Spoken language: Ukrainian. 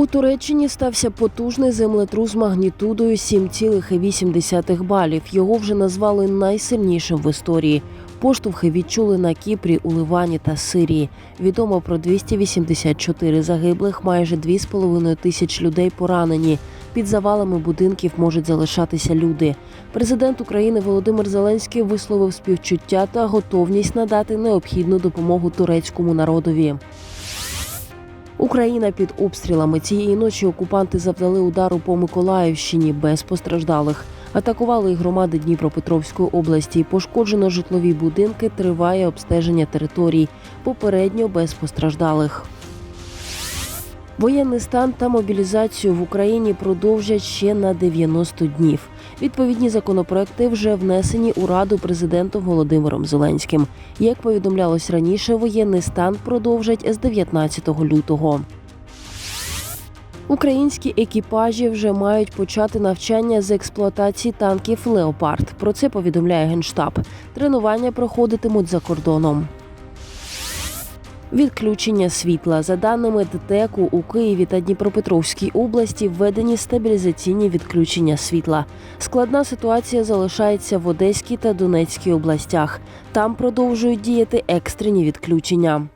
У Туреччині стався потужний землетрус магнітудою 7,8 балів. Його вже назвали найсильнішим в історії. Поштовхи відчули на Кіпрі, у Ливані та Сирії. Відомо про 284 загиблих, майже 2,5 тисяч людей поранені. Під завалами будинків можуть залишатися люди. Президент України Володимир Зеленський висловив співчуття та готовність надати необхідну допомогу турецькому народові. Україна під обстрілами цієї ночі окупанти завдали удару по Миколаївщині без постраждалих. Атакували громади Дніпропетровської області. Пошкоджено житлові будинки. Триває обстеження територій. Попередньо без постраждалих. Воєнний стан та мобілізацію в Україні продовжать ще на 90 днів. Відповідні законопроекти вже внесені у раду президентом Володимиром Зеленським. Як повідомлялось раніше, воєнний стан продовжать з 19 лютого. Українські екіпажі вже мають почати навчання з експлуатації танків Леопард. Про це повідомляє генштаб. Тренування проходитимуть за кордоном. Відключення світла за даними ДТЕКу у Києві та Дніпропетровській області введені стабілізаційні відключення світла. Складна ситуація залишається в Одеській та Донецькій областях. Там продовжують діяти екстрені відключення.